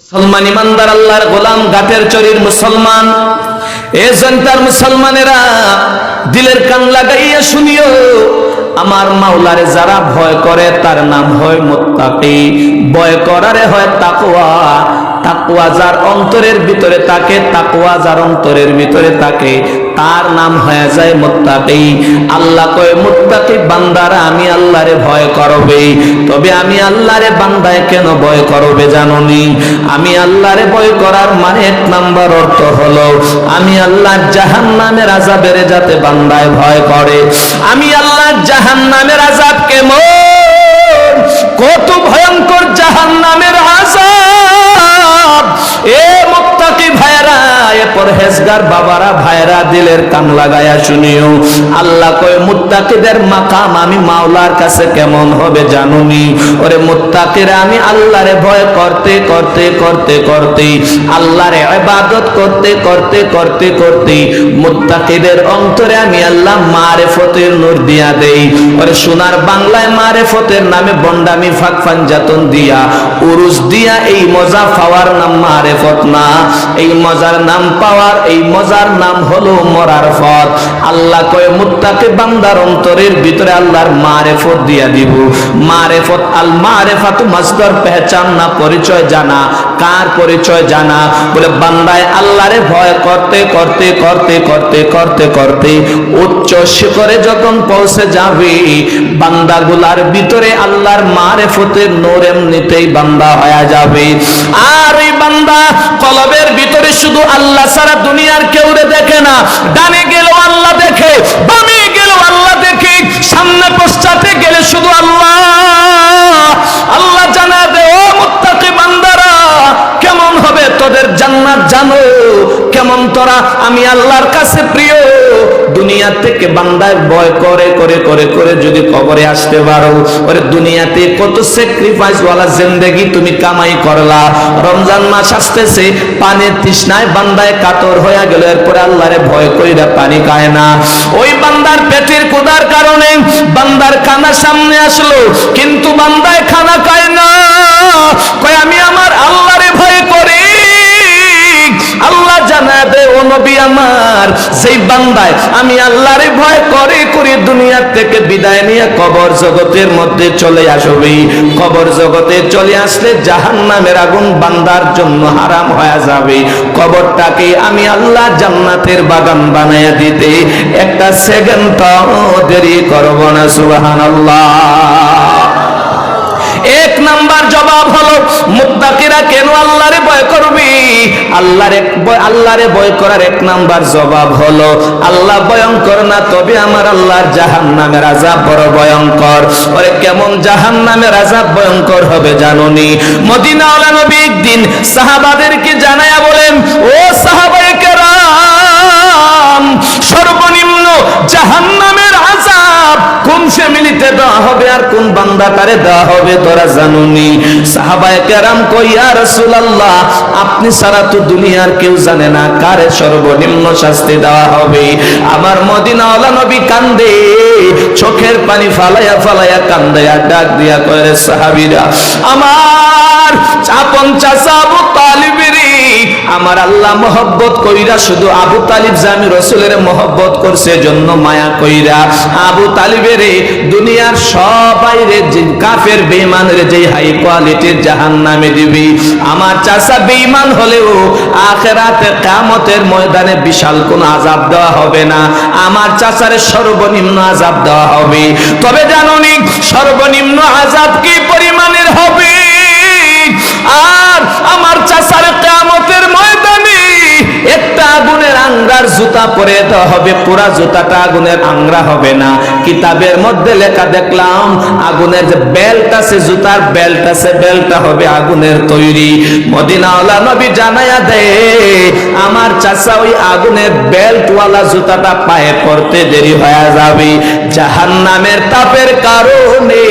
মুসলমান ইমানদার আল্লাহর গোলাম, গাটের চরির মুসলমান। এ জনতার মুসলমানেরা দিলের কান লাগাইয়া শুনিও, আমার মাওলারে যারা ভয় করে, তার নাম হয় মোত্তাকি। ভয় করারে হয় তাকওয়া। তাকওয়া যার অন্তরের ভিতরে থাকে, তাকওয়া যার অন্তরের ভিতরে থাকে। তার নাম হয়ে যায় মুত্তাকি। আল্লাহ কয়, মুত্তাকি বান্দারা, আমি আল্লাহরে ভয় করবে। তবে আমি আল্লাহরে বান্দায় কেন ভয় করবে জাননি? আমি আল্লাহরে ভয় করার মানে এক নাম্বার অর্থ হলো, আমি আল্লাহর জাহান্নামের আযাবের যাতে বান্দায় ভয় করে। আমি আল্লাহর জাহান্নামের আযাব কেমন? কত ভয়ঙ্কর জাহান্নামের আযাব! এ পরহেজগার বাবারা ভাইরা দিলের কান লাগায়া শুনিও। আল্লাহ কয়, মুত্তাকিদের মাকাম আমি মাওলার কাছে কেমন হবে জানুনি? ওরে মুত্তাকিরা, আমি আল্লাহরে ভয় করতে করতে করতে করতে, আল্লাহরে ইবাদত করতে করতে করতে করতে, মুত্তাকিদের অন্তরে আমি আল্লাহ মারেফতের নূর দিয়া দেই। ওরে সোনার বাংলায় মারেফতের নামে বন্ডামি ফাঁক ফাঞ্জাতন দিয়া, উরুস দিয়া এই মজা পাওয়ার নাম মারেফত না। এই মজার নাম পাওয়ার এই মজার নাম হলো মরার পথ। আল্লাহ কয়, মুত্তাকে বান্দার অন্তরের ভিতরে আল্লাহর মারেফত দিয়া দিব। মারেফত আল তো মাসদার পেহচান না, পরিচয় জানা। কার পরিচয় জানা? বলে, বান্দায় আল্লাহরে ভয় করতে করতে করতে করতে করতে করতে উচ্চ শিখরে যখন পৌঁছে যাবে বান্দাগুলার ভিতরে আল্লাহর মারেফতের নূর এমনিতেই বান্দা হয়ে যাবে। আর এই বান্দা কলবের ভিতরে শুধু আল্লাহ সারা দুনিয়ার কেউ রে দেখে না। ডানে গেলেও আল্লাহ দেখে, বামে গেলেও আল্লাহ দেখে, সামনে পশ্চাতে গেলে শুধু আল্লাহ জানা দে ও মুত্তাকি বান্দারা কেমন হবে তোদের জান্নাত জানো। কেমন তোরা? আমি আল্লাহর কাছে প্রিয়। দুনিয়া থেকে বান্দায় ভয় করে করে করে করে যদি কবরে আসতে পারো। ওরে দুনিয়াতে কত স্যাক্রিফাইস ওয়ালা জিন্দেগি তুমি কামাই করলা। রমজান মাস আসতেছে পানির তৃষ্ণায় বান্দায় কাতর হয়ে গেল। এরপরে আল্লাহরে ভয় কইরা পানি খায় না। ওই বান্দার পেটের কোদার কারণে বান্দার খানা সামনে আসলো। কিন্তু বান্দায় সেই বান্দায় আমি আল্লাহরে ভয় করে করে দুনিয়ার থেকে বিদায় নিয়ে কবর জগতের মধ্যে চলে আসবে। কবর জগতে চলে আসলে জাহান্নামের আগুন বান্দার জন্য হারাম হয়ে যাবে। কবরটাকে আমি আল্লাহ জান্নাতের বাগান বানায়া দিতে একটা সেকেন্ড দেরি করব না, সুবহানাল্লাহ। নাম্বার জবাব হলো, মুত্তাকিরা কেন আল্লাহরে ভয় করবি? আল্লাহর আল্লাহরে ভয় করার এক নাম্বার জবাব হলো, আল্লাহ ভয়ঙ্কর না, তবে আমার আল্লাহর জাহান্নামের আযাব বড় ভয়ঙ্কর। ওরে, কেমন জাহান্নামের আযাব ভয়ঙ্কর হবে জানোনি? মদিনাওয়ালা নবী একদিন হবে আর কোন বান্দাটারে দেওয়া হবে তোরা জানুনি। কেরাম কইয়া আপনি সারা তো দুনিয়ার কেউ জানে না কারে সর্বনিম্ন শাস্তি দেওয়া হবে। আমার মদিনাওয়ালা নবী কান্দে, চোখের পানি ফালাইয়া ফালাইয়া কান্দে ডাক দিয়া কয়ে সাহাবীরা, আমার আবু আমার আল্লাহ মহব্বত কইরা শুধু আবু তালিব জামি রসুলের মহব্বত করছে জন্য মায়া কইরা আবু তালিবের দুনিয়ার সবাই রে কাফের বেঈমানের যে হাই কোয়ালিটির জাহান্নামে দিবি। আমার চাচা বেঈমান হলেও আখেরাতে কিয়ামতের ময়দানে বিশাল কোন আযাব দেওয়া হবে না। আমার চাচারে সর্বনিম্ন আযাব দেওয়া হবে। তবে জানুনি সর্বনিম্ন আযাব কি পরিমাণের হবে? আর আমার চাচার আংরার জুতা পরে দেওয়া হবে, পুরা জুতাটা আগুনের আংরা হবে না। কিতাবের মধ্যে লেখা দেখলাম, আগুনের যে বেল্ট আছে, জুতার বেল্ট আছে বেল্টটা হবে আগুনের তৈরি। মদিনাওয়ালা নবী জানায়া দেয়, আমার চাচা ওই আগুনের বেল্টওয়ালা জুতাটা পায়ে পড়তে দেরি হয়ে যাবে। জাহান্নামের তাপের কারণে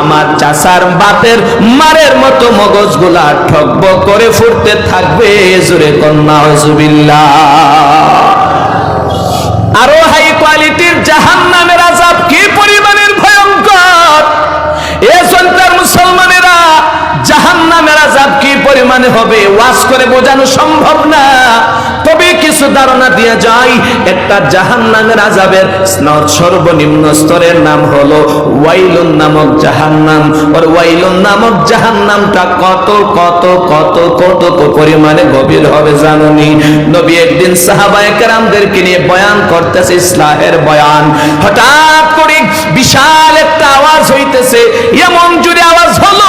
আমার চাচার বাতের মারের মতো মগজগুলা ঠকব করে ফুটতে থাকবে, জোরে কন্যা হজুবিল্লা আরও হাই কোয়ালিটির জাহান নামের আজাব কি পরিমাণের ভয়ঙ্কর? এ সন্তান মুসলমানেরা জাহান নামের আজাব কি পরিমাণে হবে? ওয়াজ করে বোঝানো সম্ভব না। তবে কিছু ধারণা দিয়ে যায় একটা জাহান নামের আজাবের সর্বনিম্ন স্তরের নাম হলো ওয়াইলুন নামক জাহান্নাম। ওর ওয়াইলুন নামক জাহান্নামটা কত কত কত কত পরিমাণে গভীর হবে জানুনি। নবী একদিন সাহাবায়ে কেরামদেরকে নিয়ে বয়ান করতেছে, ইসলাহের বয়ান। হঠাৎ করে বিশাল একটা আওয়াজ হইতেছে, এমন জুড়ে আওয়াজ হলো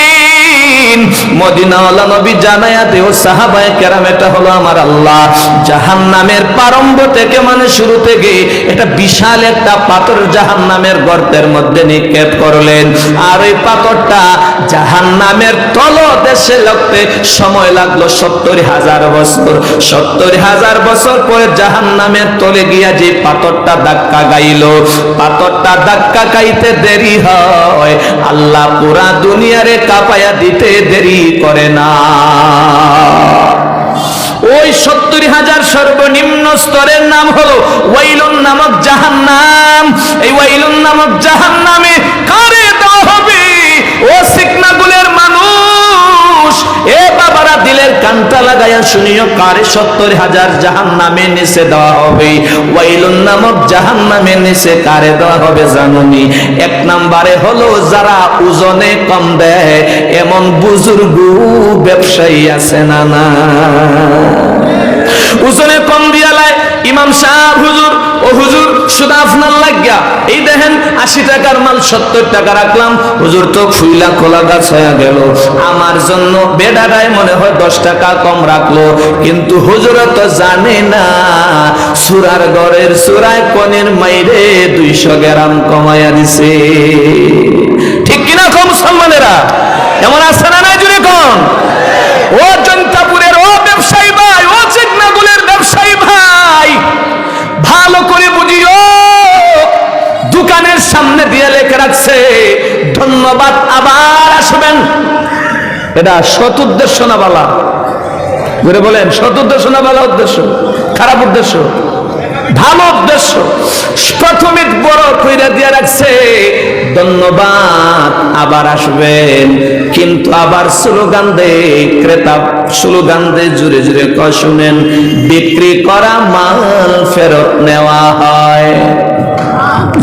মদিনাওয়ালা নবী জানায়া দেও, সাহাবায়ে কেরাম, এটা হলো আমার আল্লাহ। জাহান্নামের প্রারম্ভ থেকে মানে শুরু থেকে এটা বিশাল একটা পাথর জাহান্নামের গর্তের মধ্যে নিক্ষেপ করলেন। আর ওই পাথরটা জাহান্নামের তল দেশে লাগতে সময় লাগল সত্তর হাজার বছর। সত্তর হাজার বছর পরে জাহান্নামের তলে গিয়া যে পাথরটা ধাক্কা গাইল, পাথরটা ধাক্কা গাইতে দেরি হয়। আল্লাহ পুরা দুনিয়ারে কাপায়া দিতে দেরি করে না। ওই সত্তর হাজার সর্বনিম্ন স্তরের নাম হলো ওয়াইলুন নামক জাহান্নাম। এই ওয়াইলুন নামক জাহান্নামে কারে কানটা লাগাইয়া শুনিও, কারে সত্তর হাজার জাহান নামে নিচে দেওয়া হবে? ওয়াইলুন নামক জাহান নামে নিচে কারে দেওয়া হবে জানুনি? এক নাম্বারে হলো, যারা ওজনে কম দেয়, এমন বুজুর্গ ব্যবসায়ী আছে না না? ওজনে কম দিয়ালায় ইমাম সাহেব, হুজুর ও হুজুর, শুধু আপনার লাগিয়া, এই দেখেন আশি টাকার মাল, সত্তর টাকা রাখলাম। হুজুর তো ফুইলা খোলা গাছ হয়ে গেল। আমার জন্য মনে হয় দশ টাকা কম রাখল। কিন্তু হুজুর তো জানে না, সুরার গড়ের সুরায় কনের মাইরে দুইশো গ্রাম কমাইয়া দিছে। ঠিক কিনা কম সম্মানেরা? এমন আছে ধন্যবাদ, আবার আসবেন। এটা সৎ উদ্দেশ্য না বালা? ঘুরে বলেন, সৎ উদ্দেশ্য না বালা উদ্দেশ্য? খারাপ উদ্দেশ্য? ভালো উদ্দেশ্য? প্রথমে বড় কইরা দিয়ে রাখছে, ধন্যবাদ, আবার আসবেন। কিন্তু আবার স্লোগান দে, ক্রেতা স্লোগান দে জুড়ে জুড়ে ক শুনেন, বিক্রি করা মাল ফেরত নেওয়া হয়।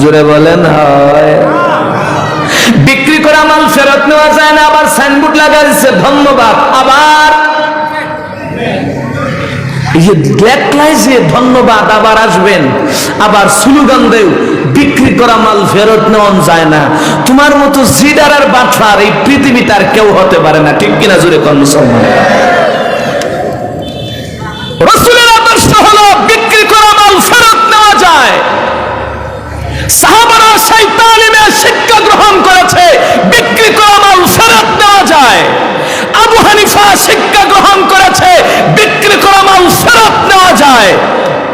জুড়ে বলেন, হয়। ফেরত নেওয়া যায় না, আবার সাইনবোর্ড লাগা দিচ্ছে ধন্যবাদ। আবার ধন্যবাদ আবার আসবেন, আবার স্লোগান দেও, বিক্রি করা মাল ফেরত নেওয়া যায় না। তোমার মতো জিডার আর বাটফার এই পৃথিবীতে আর কেউ হতে পারে না, ঠিক কিনা জুড়ে মুসলমান? রসুলের আদর্শ হলো বিক্রি করা মাল ফেরত নেওয়া যায়। সাহাবারা সেই শিক্ষা গ্রহণ করেছে, বিক্রি করা মাল ফেরত নেওয়া যায়। আবু হানিফা শিক্ষা গ্রহণ করেছে, বিক্রি করা মাল ফেরত নেওয়া যায়।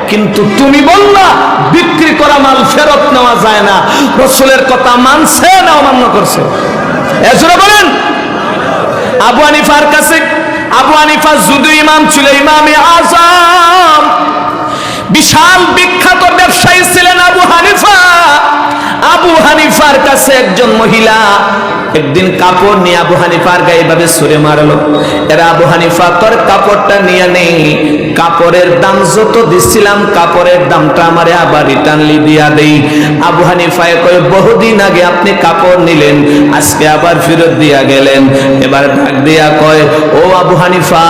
কিন্তু তুমি বললা, বিক্রি করা মাল ফেরত নেওয়া যায় না। রসুলের কথা মানছে না অমান্য করছে? এজন্য বলেন। আবু হানিফার কাছে, আবু হানিফা যুদু ইমাম ছিল ইমামে আজম। বিশাল বিখ্যাত ব্যবসায়ী হানিফা আবু হানিফার কাছে একজন মহিলা একদিন কাপড় নিয়ে আবু হানিফার গায়ে ভাবে সুরে মারলো। এরা আবু হানিফা, তোর কাপড়টা নিয়ে নেই কাপড়ের দাম যত দিছিলাম, কাপড়ের দামটা আমারে আবার রিটার্নলি দিয়া দেই। আবু হানিফায় কয়, বহুদিন আগে আপনি কাপড় নিলেন, আজকে আবার ফেরত দিয়া গেলেন। এবার ডাক দিয়া কয়, ও আবু হানিফা,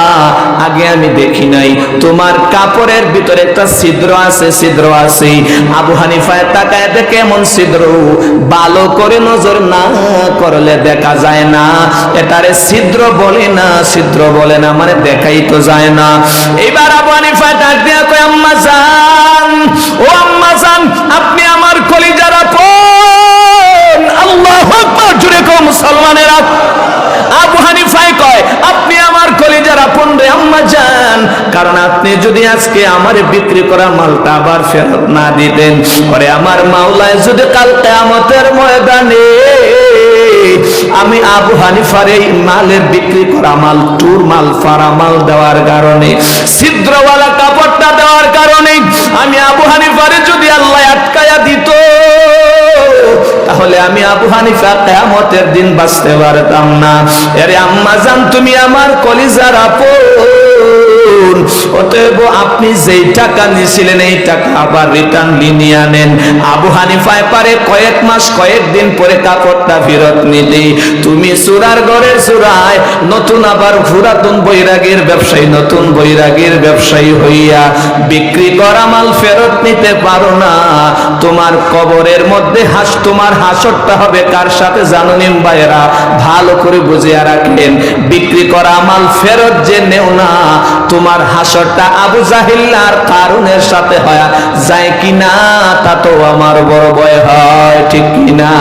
আগে আমি দেখি নাই। তোমার কাপড়ের ভিতরে একটা ছিদ্র আছে ছিদ্র আছে আবু হানিফায় তাকায় দেখে, এমন ছিদ্র। ভালো করে নজর না করলে দেখা যায় না। এটারে ছিদ্র বলে না, ছিদ্র বলে না মানে দেখাই তো যায় না। এবার আবু হানিফা ডাক দিয়া কারণ আপনি যদি আজকে আমার বিক্রি করা মালটা আবার ফেরত না দিতেন, পরে আমার মাওলায় যদি কাল কেয়ামতের ময়দানে আমি আবু হানিফার এই মালের বিক্রি করা মাল টুর মাল, ফারা মাল দেওয়ার কারণে, ছিদ্রওয়ালা কাপড়টা দেওয়ার কারণে আমি আবু হানিফারে যদি আল্লাহ আটকায়া দিত, তাহলে আমি আবু হানিফা কেয়ামতের দিন বাঁচতে পারতাম না। আরে আম্মা জান, তুমি আমার কলিজার আপন। অতএব আপনি যেই টাকা নিয়েছিলেন, এই টাকা আবার রিটার্ন নিয়ে আনেন। আবু হানিফায় পারে কয়েক মাস, কয়েক দিন পরে কাপড়টা ফেরত নিতে। তুমি সুরার ঘরের সুরায় নতুন আবার পুরাতন বৈরাগীর ব্যবসায়ী, নতুন বৈরাগীর ব্যবসায়ী হইয়া বিক্রি করা মাল ফেরত নিতে পারো না। তোমার কবরের মধ্যে হাস, তোমার হাসরটা হবে কার সাথে জানো নিম ভাইয়েরা? ভালো করে বুঝিয়া রাখেন, বিক্রি করা মাল ফেরত যে নেও না, তোমার হাসরটা আবু জাহিল্লার কারণের সাথে হয়। যায় কিনা তা তো আমার বড় ভয় হয়, ঠিক কিনা?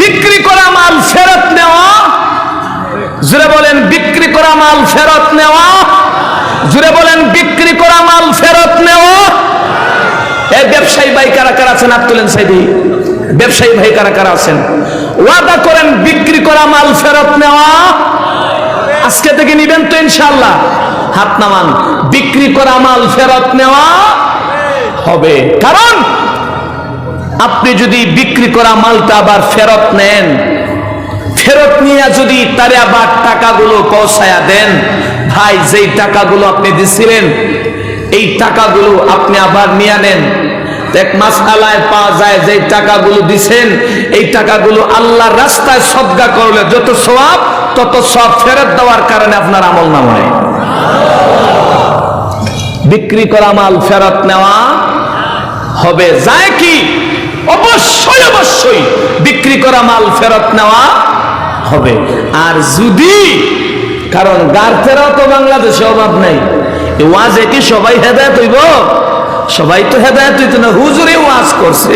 বিক্রি করা মাল ফেরত নেওয়া? জুড়ে বলেন, বিক্রি করা মাল ফেরত নেওয়া? জুড়ে বলেন, বিক্রি করা মাল ফেরত নেওয়া? এই ব্যবসায়ী ভাই কারা কারা আছেন? হাত তুলেন সাইদি। ব্যবসায়ী ভাই কারা কারা আছেন? ওয়াদা করেন, বিক্রি করা মাল ফেরত নেওয়া? আজকে থেকে নিবেন তো ইনশাল্লাহ হাত নামান। বিক্রি করা মাল ফেরত নেওয়া হবে। কারণ আপনি যদি বিক্রি করা মালটা আবার ফেরত নেন, ফেরত নিয়ে যদি তারে আবার টাকাগুলো পৌঁছায়া দেন, ভাই, যেই টাকাগুলো আপনি দিছিলেন, এই টাকাগুলো আপনি আবার নিয়ে নেন। এক মাস আলায় পাওয়া যায় যে টাকাগুলো দিছেন, এই টাকাগুলো আল্লাহর রাস্তায় সদ্গা করলে যত সব তত সব ফেরত দেওয়ার কারণে আপনার আমল নাম হয়। বিক্রি করা মাল ফেরত নেওয়া হবে। যায় কি? অবশ্যই অবশ্যই বিক্রি করা মাল ফেরত নেওয়া হবে। আর যদি, কারণ গার ফেরাও তো বাংলাদেশে অভাব নাই ওয়াজে কি সবাই হেদায়ত হইব? সবাই তো হেদায়ত হইতো না, হুজুরে ওয়াজ করছে।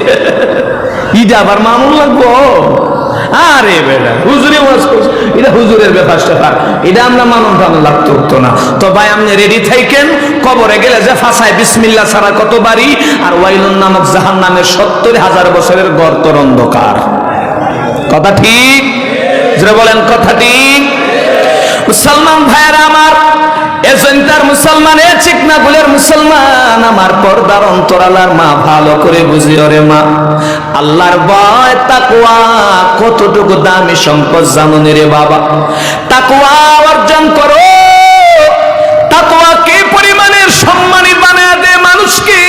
ইটা আবার মামুন লাগবো? আরে বেটা, হুজুরে ওয়াজ করছে। এটা হুজুরের ব্যাপার স্যাপার এটা আমরা মানুন টানো লাগতো হতো না। তো ভাই, আপনি রেডি থাকেন কবরে গেলে যে ফাঁসায় বিসমিল্লা ছাড়া কত বাড়ি? আর ওয়াইলুন নামক জাহান নামের সত্তর হাজার বছরের গর্তর অন্ধকার। কথা ঠিক? যেটা বলেন, কথা ঠিক? মুসলমান ভাইয়েরা আমার এজেন্টার মুসলমান, এ চিকনা গুলের মুসলমান, আমার পর্দার অন্তরালার মা, ভালো করে বুঝি ওরে মা। আল্লাহর ভয় তাকুয়া কতটুকু দামি সম্পদ জানুনি রে বাবা। তাকুয়া অর্জন করো। তাকুয়া কি পরিমাণের সম্মানী বানায় দে মানুষকে?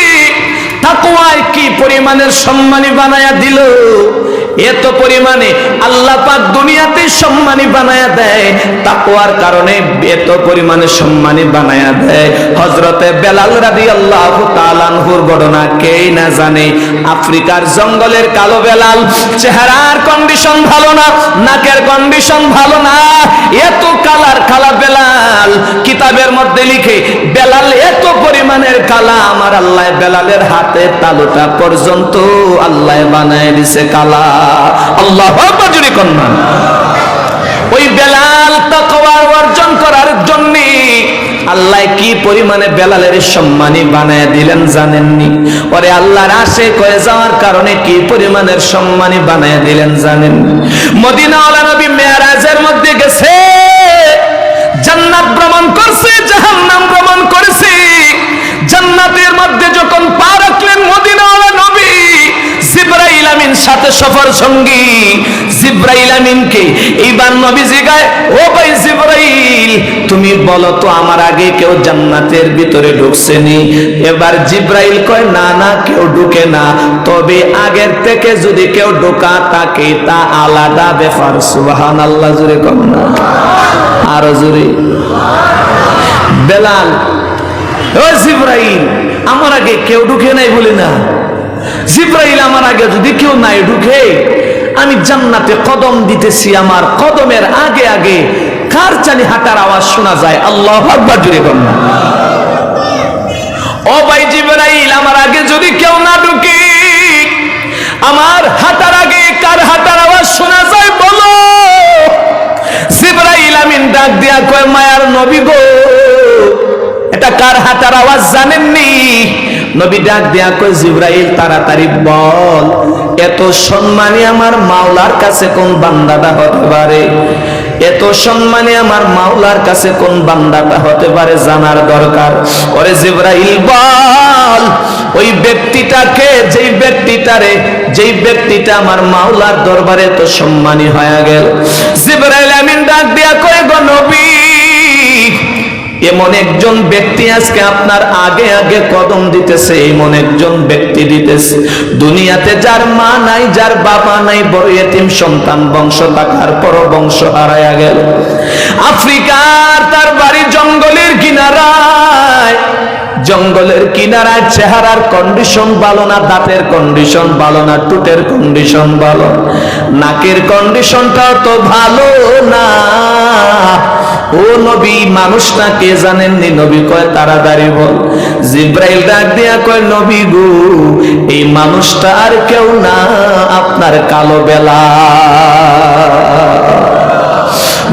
তাকুয়ায় কি পরিমাণের সম্মানী বানায়া দিল? এত পরিমাণে আল্লাহ পাক দুনিয়াতে সম্মানী বানায়া দেয়, তাকওয়ার কারণে এত পরিমাণে সম্মানী বানায়া দেয়। হযরতে বেলাল রাদিয়াল্লাহু তাআলার ঘটনা কেই না জানে? আফ্রিকার জঙ্গলের কালো বেলাল, চেহারার কন্ডিশন ভালো না, নাকের কন্ডিশন ভালো না, এত কালার কালা বেলাল। কিতাবের মধ্যে লিখে, বেলাল এত পরিমাণের কালা, আমার আল্লাহ বেলালের হাতে তালুটা পর্যন্ত আল্লাহ বানায় দিছে কালা। আল্লাহ জুড়ে কন্যা ওই বেলাল অর্জন করার জন্য আল্লাহ কি বেলালের সম্মানী বানায় দিলেন জানেননি? পরে আল্লাহর আশে যাওয়ার কারণে কি সম্মানী বানায় দিলেন জানেন মদিনাওয়ালা নবী মেয়ারাজের মধ্যে গেছে, জান্নাত ভ্রমণ করছে, জাহান্নাম ভ্রমণ করেছে। জান্নাতের মধ্যে যখন পা সাথে সফর সঙ্গী জিব্রাইল আমিনকে। এইবার নবী জিগায় ও ভাই জিব্রাইল, তুমি বলো তো আমার আগে কেউ জান্নাতের ভিতরে ঢুকছেনি? এবার জিব্রাইল কয়, না না, কেউ ঢুকে না। তবে আগের থেকে যদি কেউ ঢোকা থাকে তা আলাদা ব্যাপার। সুবাহান আল্লাহ জুড়ে কম না। আরও জুড়ে বেলাল, ও জিব্রাইল, আমার আগে কেউ ঢুকে নাই বলি না। জিব্রাইল আমার আগে যদি কেউ নাই ঢুকে, আমি জান্নাতে কদম দিতেছি আমার কদমের আগে আগে। কার জানি হাঁটার আওয়াজ শোনা যায়? আল্লাহ আকবার জুড়ে না। ও ভাই জিব্রাইল, আমার আগে যদি কেউ না ঢুকে, আমার হাঁটার আগে কার হাঁটার আওয়াজ শোনা যায় বলো? জিব্রাইল, আমিন ডাক দিয়া কয়, মায়ার নবী গো, এটা কার হাতার আওয়াজ জানেননি? নবী ডাক দেয়া কই জিব্রাইল, তাড়াতাড়ি বল। এত সম্মানী আমার মাওলার কাছে কোন বান্দাটা হতে পারে? এত সম্মানী আমার মাওলার কাছে কোন বান্দাটা হতে পারে জানার দরকার? ওরে জিব্রাইল, বল। ওই ব্যক্তিটাকে, যেই ব্যক্তিটারে, যেই ব্যক্তিটা আমার মাওলার দরবারে তো সম্মানী হয়ে গেল। জিব্রাইল আমিন ডাক দিয়া নবী এমন একজন ব্যক্তি আজকে আপনার আগে আগে কদম দিতেছে, এমন একজন ব্যক্তি দিতেছে। দুনিয়াতে যার মা নাই, যার বাবা নাই, বড় এতিম সন্তান বংশ থাকার পর বংশ হারায়া গেল। আফ্রিকার তার বাড়ি জঙ্গলের কিনারায়। জঙ্গলের কিনারায় চেহারার কন্ডিশন ভালো না, দাঁতের কন্ডিশন ভালো না টুটের কন্ডিশন ভালো নাকের কন্ডিশনটাও তো ভালো না। ও নবী মানুষটা কে জানেননি নবী কয় তাড়াতাড়ি বল জিব্রাইল ডাক দিয়া কয়, নবী গো, এই মানুষটা আর কেউ না, আপনার কালো বেলা।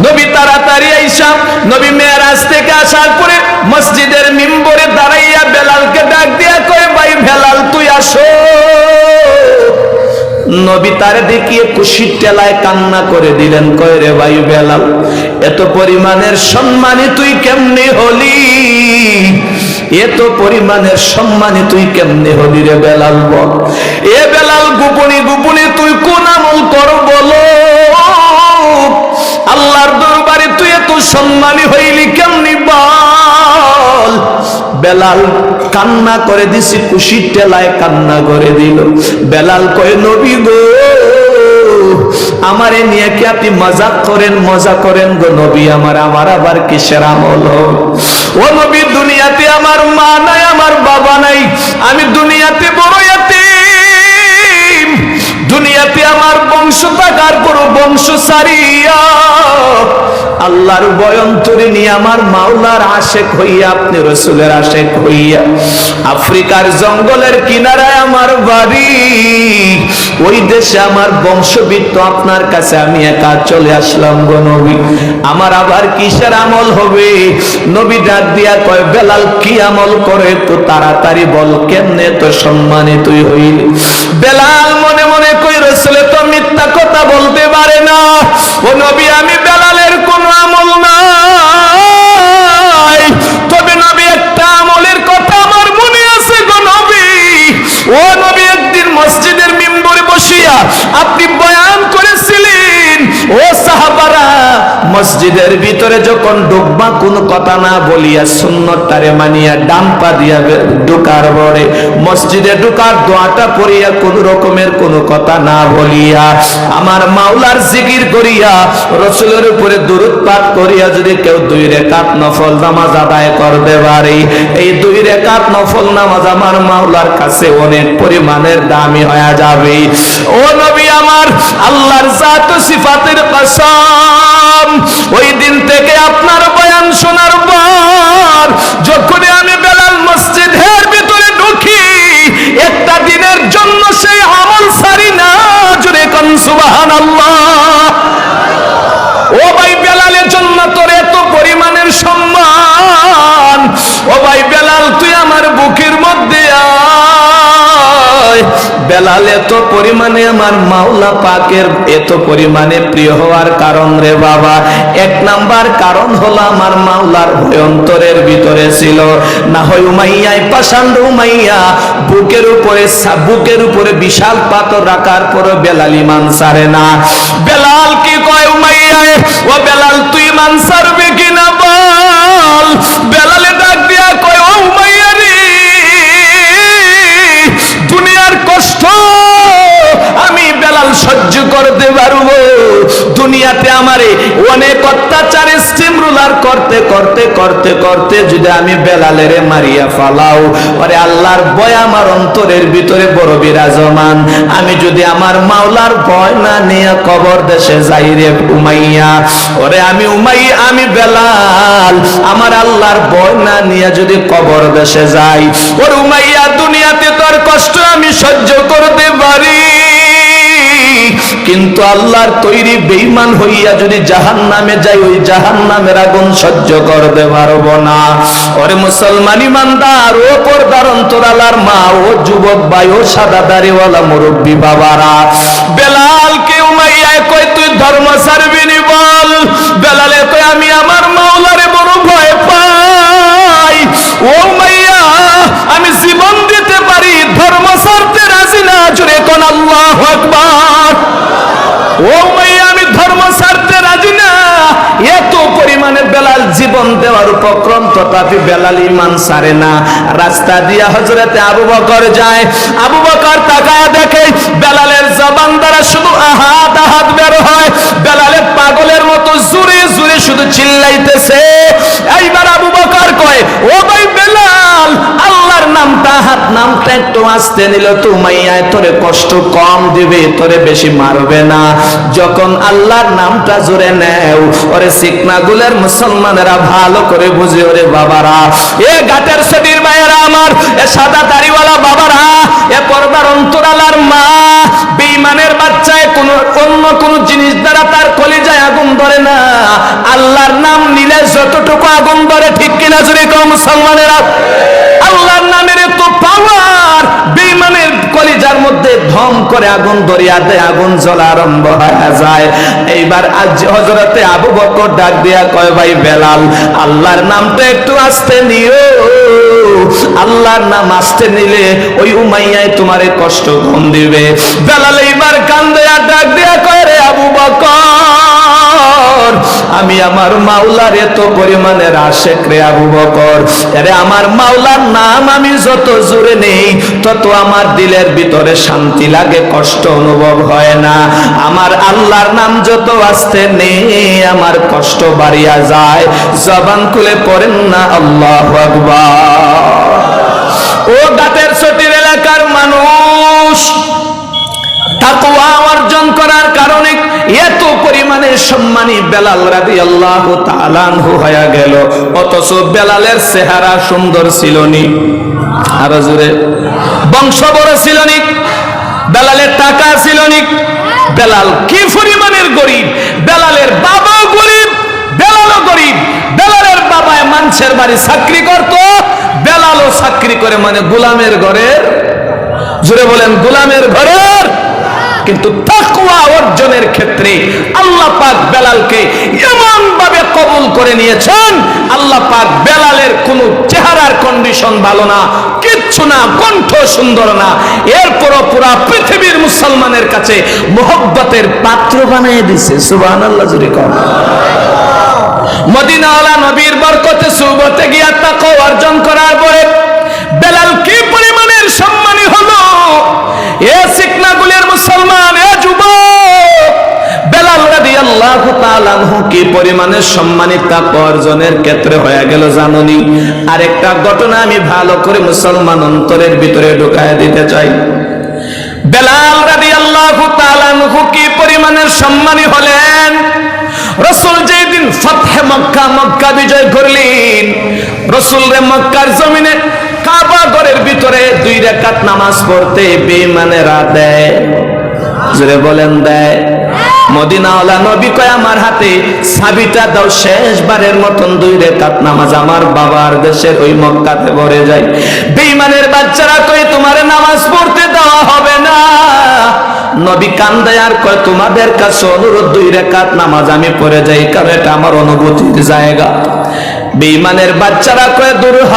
নবী তাড়াতাড়ি আইসা, নবী মেয়েরাজ থেকে আসার পরে মসজিদের মিম্বরে দাঁড়াইয়া বেলালকে ডাক দিয়া কয়, ভাই বেলাল, তুই আসো। নবী তার দেখিয়ে খুশির টেলায় কান্না করে দিলেন, কয় রে ভাই বেলাল এত পরিমাণের সম্মানী তুই কেমনে হলি? এত পরিমাণের সম্মানী তুই কেমনে হলি রে বেলাল বল? এ বেলাল, গোপনে গোপনে তুই কোন আমল কর বলো? আল্লাহর দরবারে তুই এত সম্মানী হইলি কেমনি বল? বেলাল কান্না করে দিছি, খুশির টেলায় কান্না করে দিল। বেলাল কয়, নবী গো আমারে নিয়ে কি আপনি মজাক করেন, মজা করেন গো নবী? আমার আমার আবার কিসের আমল? ও নবী, দুনিয়াতে আমার মা নাই, আমার বাবা নাই। আমি দুনিয়াতে বড় দুনিয়াতে আমার বংশ থাকার কোনো বংশ সারিয়া আল্লাহর বয়ন্তরে নিয়ে আমার মাওলার আশেক হইয়া, আপনি রসুলের আশেক হইয়া, আফ্রিকার জঙ্গলের কিনারায় আমার বাড়ি। ওই দেশে আমার বংশবৃত্ত আপনার কাছে, আমি একা চলে আসলাম গো নবী। আমার আবার কিসের আমল হবে? নবী ডাক দিয়া কয়, বেলাল কি আমল করে? তো তাড়াতাড়ি বল, কেমনে তো সম্মানে তুই হইলি? বেলাল মনে মনে কই রসুলে তো মিথ্যা কথা বলতে পারে না। ও নবী, আমি করেছিলেন ও সাহাবারা মসজিদের ভিতরে যখন ডুববা কোন কথা না বলিয়া সুন্নতারে মানিয়া ডান পা দিয়া ঢুকার পরে মসজিদে ঢুকার দোয়াটা পড়িয়া কোন রকমের কোন কথা না বলিয়া আমার মাওলার জিকির করিয়া রসুলের উপরে দূরত পাঠ করিয়া যদি কেউ দুই রেখাত নফল নামাজ আদায় করতে পারে, এই দুই রেখাত নফল নামাজ আমার মাওলার কাছে অনেক পরিমাণের দামি হয়ে যাবে। ও নবী আমার, আল্লাহর জাত সিফাতের কসম। ওই দিন থেকে আপনার বয়ান শোনার পর, যখনই আমি বেলাল মসজিদের ভিতরে ঢুকি, একটা দিনের জন্য সেই আমল সারি না জুড়ে কনসুবাহ বেলাল এত পরিমাণে আমার মাওলা পাকের এত পরিমাণে প্রিয় হওয়ার কারণ রে বাবা। এক নাম্বার কারণ হলো আমার মাওলার ভয়ন্তরের ভিতরে ছিল। না হয় উমাইয়ায় পাষাণ্ড উমাইয়া, বুকের উপরে বুকের উপরে বিশাল পাথর রাখার পর বেলাল ইমান সারে না। বেলাল কি কয় উমাইয়ায়? ও বেলাল, তুই ইমান সারবে করতে পারব দুনিয়াতে আমারে অনেক অত্যাচার স্টিম রুলার করতে করতে করতে করতে যদি আমি বেলালেরে মারিয়া ফালাও পরে আল্লাহর ভয় আমার অন্তরের ভিতরে বড় বিরাজমান। আমি যদি আমার মাওলার ভয় না নিয়ে কবর দেশে যাই রে উমাইয়া, ওরে আমি উমাই আমি বেলাল, আমার আল্লাহর ভয় না নিয়ে যদি কবর দেশে যাই, ওর উমাইয়া, দুনিয়াতে তোর কষ্ট আমি সহ্য করতে পারি। কিন্তু আল্লাহর তৈরি বেঈমান হইয়া যদি জাহান নামে যাই, ওই জাহান নামের আগুন সহ্য করতে পারব না। ওরে মুসলমান ইমানদার, ও পর্দার অন্তরালার মা, ও যুবক ভাই, ও সাদা দাড়িওয়ালা মুরব্বী বাবারা। বেলাল কে উমাইয়ায় কই তুই ধর্ম সারবি নি বল? বেলালে কই আমি আমার মাওলারে বড় ভয় পাই। ও মাইয়া আমি জীবন দিতে পারি, ধর্ম সারতে রাজি না জুড়ে কোন আল্লাহ। ও মাইয়া আমি ধর্ম ছাড়তে রাজি না। এত পরিমাণে বেলাল জীবন দেওয়ার উপক্রম, তথাপি বেলাল ইমান সারে না। রাস্তা দিয়া হজরতে আবু বকর যায়। আবু বকর তাকায় দেখে, বেলালের জবান দ্বারা শুধু আহাত আহাত বের হয়। বেলালের পাগলের মতো জুড়ে জুড়ে শুধু চিল্লাইতেছে। এইবার আবু বকর কয়, ও ভাই বেলাল নামটা হাত নামটা একটু আসতে নিল তুমাইয়ায় তোরে কষ্ট কম দিবে, তোরে বেশি মারবে না। যখন আল্লাহর নামটা জুড়ে নেও, ওরে সিকনাগুলের মুসলমানেরা ভালো করে বুঝে, ওরে বাবারা, এ গাটের শরীর মায়েরা আমার, এ সাদা দাড়িওয়ালা বাবারা, এ পর্দার অন্তরালার মা, বেঈমানের বাচ্চায় কোন, অন্য কোন জিনিস দ্বারা তার কলিজায় আগুন ধরে না। আল্লাহর নাম নিলে যতটুকু আগুন ধরে, ঠিক কিনা জুড়ে কম মুসলমানেরা? আল্লাহর নামের এত পাওয়ার বেঈমানের কলিজার মধ্যে ধম করে আগুন দরিয়াতে আগুন জ্বলা আরম্ভ হয়ে যায়। এইবার আজ হজরতে আবু বকর ডাক দিয়া কয়, ভাই বেলাল, আল্লাহর নামটা একটু আসতে নিও। আল্লাহর নাম আসতে নিলে ওই উমাইয়ায় তোমারে কষ্ট কম দিবে। বেলাল এইবার কান্দে আর ডাক দিয়া কয়, রে আবু বকর আমি আমার মাওলার এত পরিমাণের আশেক রে আবু বকর। আমার মাওলার নাম আমি যত জোরে নেই, তত আমার দিলের ভিতরে শান্তি লাগে, কষ্ট অনুভব হয় না। আমার আল্লাহর নাম যত আসতে নেই, আমার কষ্ট বাড়িয়া যায়। জবান খুলে পড়েন না, আল্লাহ ও গাতের সটির এলাকার মানুষ অর্জন করার কারণে এত পরিমাণে সম্মানী বেলাল রাদি আল্লাহ তালানহু হয়ে গেল। অথচ বেলালের চেহারা সুন্দর ছিল নি। আরও জোরে। বংশ বড় ছিল নি। বেলালের টাকা ছিল নি। বেলাল কি পরিমাণের গরিব? বেলালের বাবাও গরিব, বেলালও গরিব। বেলালের বাবায় মানুষের বাড়ি চাকরি করত, বেলালও চাকরি করে মানে গোলামের ঘরের জুড়ে বলেন, গোলামের ঘরের কিন্তু তাকওয়া অর্জনের ক্ষেত্রে আল্লাহ পাক বেলালকে এমন ভাবে কবুল করে নিয়েছেন, আল্লাহ পাক বেলালের কোনো চেহারার কন্ডিশন ভালো না, কিচ্ছু না, কণ্ঠ সুন্দর না। এরপরও পুরা পৃথিবীর মুসলমানের কাছে মোহব্বতের পাত্র বানিয়ে দিছে, সুবহানাল্লাহ জুড়ে কর। মদিনাওয়ালা নবীর বরকতে সুবতে গিয়া তাকওয়া অর্জন করার পরে বেলাল কি পরিমাণের সম্মানী হলো? এ রাদিয়াল্লাহু কি সম্মানিত অর্জনের ক্ষেত্রে হয়ে গেল জাননি? ঘটনা আমি ভালো করে মুসলমান অন্তরের ভিতরে ঢুকায় দিতে চাই। হলেন? রসুল যেদিন মক্কা মক্কা বিজয় করলেন। রসুল রে মক্কার ঘরের ভিতরে দুই নামাজ পড়তে বেমানেরা দেয়। বলেন দেয়। মদিনাওয়ালা নবী কয়, আমার হাতে সাবিটা দাও, শেষবারের মতন দুই রেখাত নামাজ আমার বাবার দেশের ওই মক্কাতে ভরে যায়। বেঈমানের বাচ্চারা কই তোমার নামাজ পড়তে দেওয়া হবে না। নবী কান্দায় আর কয়, তোমাদের কাছে অনুরোধ, দুই রেখাত নামাজ আমি পড়ে যাই, কারণ এটা আমার অনুভূতির জায়গা। বেঈমানের বাচ্চারা কয়, দূর হ।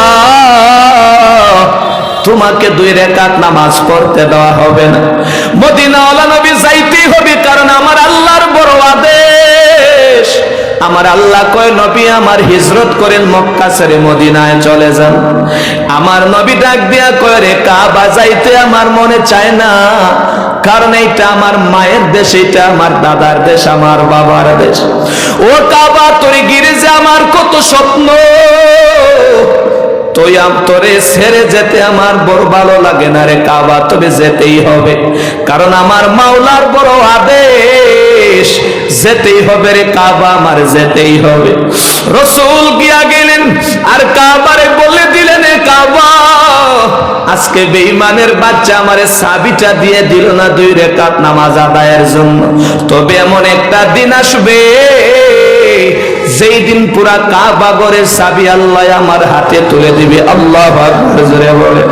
তোমাকে দুই রেখাত নামাজ পড়তে দেওয়া হবে না। মদিনাওয়ালা নবী যাইতেই হবে, কারণ আমার আল্লাহর বড় আদেশ। আমার আল্লাহ কয়, নবী, আমার হিজরত করেন মক্কা ছেড়ে মদিনায় চলে যান। আমার নবী ডাক দিয়া কয়, রে কাবা, যাইতে আমার মনে চায় না। কারণ এইটা আমার মায়ের দেশ এটা আমার দাদার দেশ, আমার বাবার দেশ। ও কাবা, তোর গিরে যে আমার কত স্বপ্ন। তুই তোরে ছেড়ে যেতে আমার বড় ভালো লাগে না রে কাবা তবে যেতেই হবে। কারণ আমার মাওলার বড় আদেশ, যেতেই হবে রে কাবা, আমার যেতেই হবে। রসুল গিয়া গেলেন, আর কাবারে বলে দিলেন কাবা, আজকে বেঈমানের বাচ্চা আমারে সাবিটা দিয়ে দিল না দুই রেখাত নামাজ আদায়ের জন্য। তবে এমন একটা দিন আসবে যেই দিন পুরা কাবা সাবি আল্লাহ আমার হাতে তুলে দিবে, আল্লাহ বলে।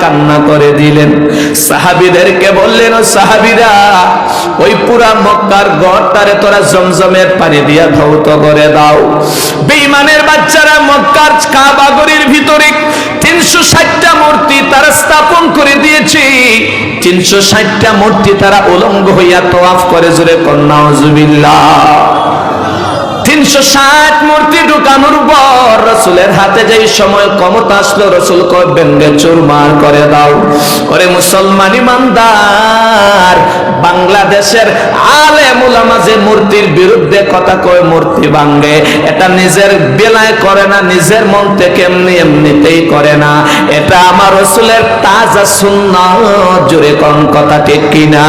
কান্না করে দিলেন। সাহাবিদেরকে বললেন সাহাবিরা, ওই পুরা মক্কার জমজমের দিয়া ধৌত করে দাও। বাচ্চারা মক্কার ভিতরে তিনশো ষাটটা মূর্তি তারা স্থাপন করে দিয়েছে। তিনশো ষাটটা মূর্তি তারা উলঙ্গ হইয়া তোয়াফ করে, জোরে কন্যা তিনশো ষাট মূর্তি ঢুকানোর পর রসুলের হাতে সময় আসলো, রসুল করে দাও। ওরে মুসলমান ইমানদার, বাংলাদেশের আলে মুলামা যে মূর্তির বিরুদ্ধে কথা কয়, মূর্তি ভাঙ্গে এটা নিজের বেলায় করে না, নিজের মন থেকে এমনি এমনিতেই করে না। এটা আমার রসুলের তাজা শূন্য জুড়ে কোন কথা ঠিক কিনা?